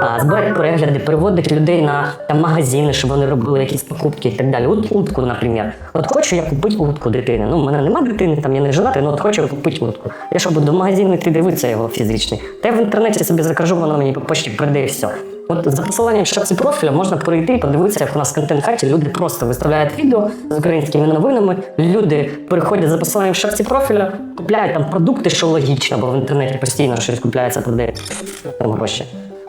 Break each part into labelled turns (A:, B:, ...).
A: а, перегляди, переводити людей на там, магазини, щоб вони робили якісь покупки і так далі. От утку, наприклад. От хочу я купити утку дитини. Ну, в мене немає дитини, там я не женатий, ну от хочу купити утку. Я що буду до магазину йти дивитися його фізичний. Та я в інтернеті собі закажу, воно мені по почті прийде і все. От за посиланням в шапці профіля можна перейти і подивитися, як у нас в контент-хаті люди просто виставляють відео з українськими новинами. Люди переходять за посиланням в шапці профіля, купляють там продукти, що логічно, бо в інтернеті постійно щось купляється, продає там гроші.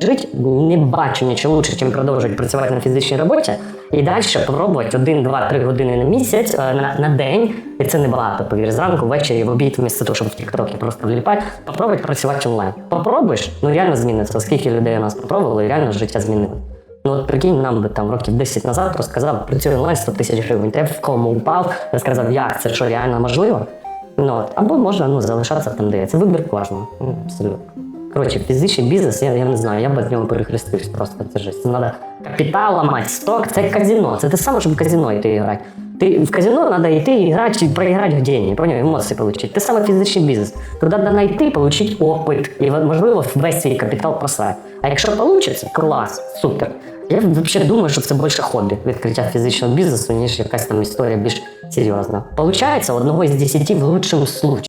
A: жити, не бачу нічого лучше, ніж продовжувати працювати на фізичній роботі і далі спробувати один, два, три години на місяць е, на, на день. І це не багато, повір, зранку, ввечері, в обід, вмісто того, щоб в TikTok просто вліпати, попробуй працювати онлайн. Попробуєш, ну реально зміниться. Скільки людей у нас попробували, реально життя змінило. Ну от прикинь, нам би там років 10 назад розказав, працює онлайн 100 тисяч гривень. Я в кому упав, я сказав, як це що реально можливо. Ну, або можна ну, залишатися там, де. Це вибір кожного. Ну, абсолютно. Коротше, фізичний бізнес, я, я не знаю, я б з нього перехрестився просто. Це жесть. Це треба капітал ламати, сток, це казино. Це те саме, щоб в казино йти і грати. Ти в казино треба йти і грати, і проіграти в деньги, поняв, емоції отримати. Те саме фізичний бізнес. Туди треба йти, отримати опит і, можливо, весь свій капітал просрати. А якщо вийде, клас, супер. Я взагалі думаю, що це більше хобі відкриття фізичного бізнесу, ніж якась там історія більш серйозна. Получається, одного із десяти в лучшому случаї.